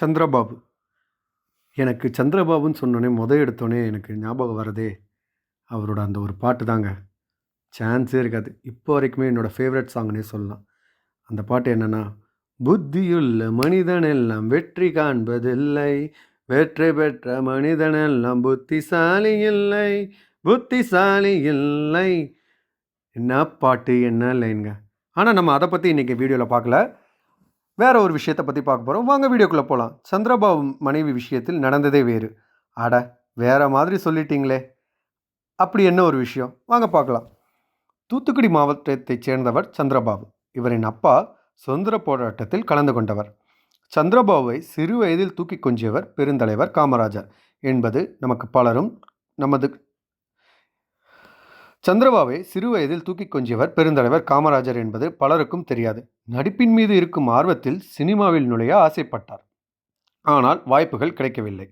சந்திரபாபு. எனக்கு சந்திரபாபுன்னு சொன்னோன்னே முத எடுத்தோடனே எனக்கு ஞாபகம் வரதே அவரோட அந்த ஒரு பாட்டு தாங்க. சான்ஸே இருக்காது. இப்போ வரைக்குமே என்னோடய ஃபேவரட் சாங்னே சொல்லலாம். அந்த பாட்டு என்னென்னா புத்தியுள்ள மனிதனெல்லாம் வெற்றி காண்பதில்லை. வெற்றி பெற்ற மனிதனெல்லாம் புத்திசாலி இல்லை. புத்திசாலி இல்லை. என்ன பாட்டு என்ன லைனுங்க? ஆனால் நம்ம அதை பற்றி இன்றைக்கி வீடியோவில் பார்க்கல வேற ஒரு விஷயத்தை பற்றி பார்க்க போகிறோம் வாங்க வீடியோக்குள்ளே போகலாம் சந்திரபாபு மனைவி விஷயத்தில் நடந்ததே வேறு. அட வேற மாதிரி சொல்லிட்டீங்களே. அப்படி என்ன ஒரு விஷயம்? வாங்க பார்க்கலாம். தூத்துக்குடி மாவட்டத்தைச் சேர்ந்தவர் சந்திரபாபு. இவரின் அப்பா சுதந்திர போராட்டத்தில் கலந்து கொண்டவர். சந்திரபாபுவை சிறு வயதில் தூக்கி கொஞ்சியவர் பெருந்தலைவர் காமராஜர் என்பது நமக்கு பலரும் நமது சந்திரபாபுவை சிறு வயதில் தூக்கி கொஞ்சியவர் பெருந்தலைவர் காமராஜர் என்பது பலருக்கும் தெரியாது. நடிப்பின் மீது இருக்கும் ஆர்வத்தில் சினிமாவில் நுழைய ஆசைப்பட்டார். ஆனால் வாய்ப்புகள் கிடைக்கவில்லை.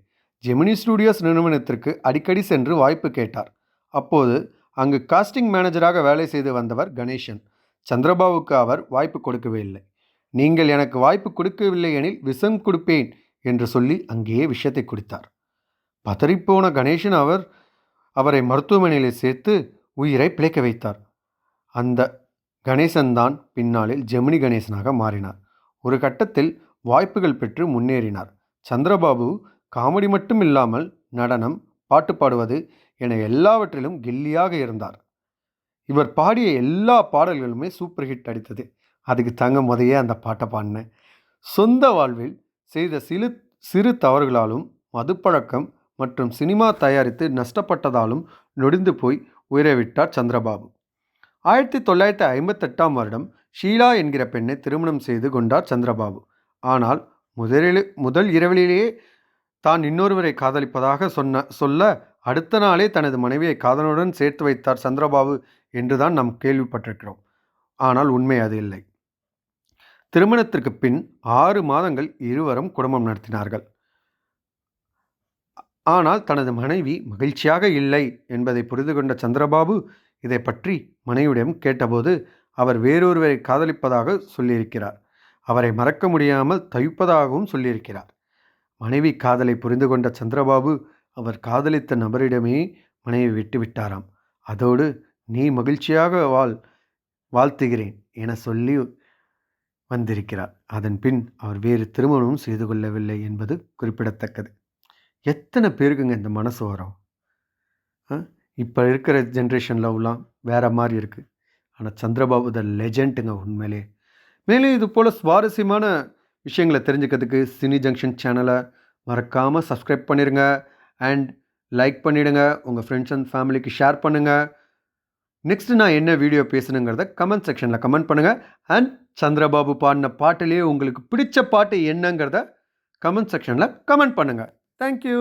ஜெமினி ஸ்டூடியோஸ் நிறுவனத்திற்கு அடிக்கடி சென்று வாய்ப்பு கேட்டார். அப்போது அங்கு காஸ்டிங் மேனேஜராக வேலை செய்து வந்தவர் கணேசன். சந்திரபாபுக்கு அவர் வாய்ப்பு கொடுக்கவே இல்லை. நீங்கள் எனக்கு வாய்ப்பு கொடுக்கவில்லை எனில் விஷம் கொடுப்பேன் என்று சொல்லி அங்கேயே விஷயத்தை குடித்தார். பதறிப்போன கணேசன் அவர் அவரை மருத்துவமனையில் சேர்த்து உயிரை பிழைக்க வைத்தார். அந்த கணேசன்தான் பின்னாளில் ஜெமினி கணேசனாக மாறினார். ஒரு கட்டத்தில் வாய்ப்புகள் பெற்று முன்னேறினார். சந்திரபாபு காமெடி மட்டும் இல்லாமல் நடனம் பாட்டு பாடுவது என எல்லாவற்றிலும் கில்லியாக இருந்தார். இவர் பாடிய எல்லா பாடல்களுமே சூப்பர் ஹிட் அடித்தது. அதுக்கு தங்க முதையே அந்த பாட்டை பாடினேன் சொந்த வாழ்வில் செய்த சிறு சிறு தவறுகளாலும் மதுப்பழக்கம் மற்றும் சினிமா தயாரித்து நஷ்டப்பட்டதாலும் நொடிந்து போய் உயிரை விட்டார் சந்திரபாபு. ஆயிரத்தி தொள்ளாயிரத்தி ஐம்பத்தெட்டாம் வருடம் ஷீலா என்கிற பெண்ணை திருமணம் செய்து கொண்டார் சந்திரபாபு. ஆனால் முதலில் முதல் இரவிலேயே தான் இன்னொருவரை காதலிப்பதாக சொன்ன சொல்ல அடுத்த நாளே தனது மனைவியை காதலனுடன் சேர்த்து வைத்தார் சந்திரபாபு என்றுதான் நாம் கேள்விப்பட்டிருக்கிறோம். ஆனால் உண்மை அது இல்லை. திருமணத்திற்கு பின் ஆறு மாதங்கள் இருவரும் குடும்பம் நடத்தினார்கள். ஆனால் தனது மனைவி மகிழ்ச்சியாக இல்லை என்பதை புரிந்து கொண்ட சந்திரபாபு இதை பற்றி மனைவியிடம் கேட்டபோது அவர் வேறொருவரை காதலிப்பதாக சொல்லியிருக்கிறார். அவரை மறக்க முடியாமல் தவிப்பதாகவும் சொல்லியிருக்கிறார். மனைவி காதலை புரிந்து கொண்ட சந்திரபாபு அவர் காதலித்த நபரிடமே மனைவி விட்டுவிட்டாராம் அதோடு நீ மகிழ்ச்சியாக வாழ் வாழ்த்துகிறேன் என சொல்லி வந்திருக்கிறார். அதன் பின் அவர் வேறு திருமணமும் செய்து கொள்ளவில்லை என்பது குறிப்பிடத்தக்கது. எத்தனை பேருக்குங்க இந்த மனசு வரும்? இப்போ இருக்கிற ஜென்ரேஷன் லவ்லாம் வேறு மாதிரி இருக்குது ஆனால் சந்திரபாபு த லெஜெண்ட்டுங்க உண்மையிலே. மேலும் இது போல் சுவாரஸ்யமான விஷயங்களை தெரிஞ்சுக்கிறதுக்கு சினி ஜங்ஷன் சேனலை மறக்காமல் சப்ஸ்கிரைப் பண்ணிடுங்க அண்ட் லைக் பண்ணிவிடுங்க உங்கள் ஃப்ரெண்ட்ஸ் அண்ட் ஃபேமிலிக்கு ஷேர் பண்ணுங்கள் நெக்ஸ்ட்டு நான் என்ன வீடியோ பேசணுங்கிறத கமெண்ட் செக்ஷனில் கமெண்ட் பண்ணுங்கள் அண்ட் சந்திரபாபு பாடின பாட்டிலேயே உங்களுக்கு பிடிச்ச பாட்டு என்னங்கிறத கமெண்ட் செக்ஷனில் கமெண்ட் பண்ணுங்கள் தேங்க்யூ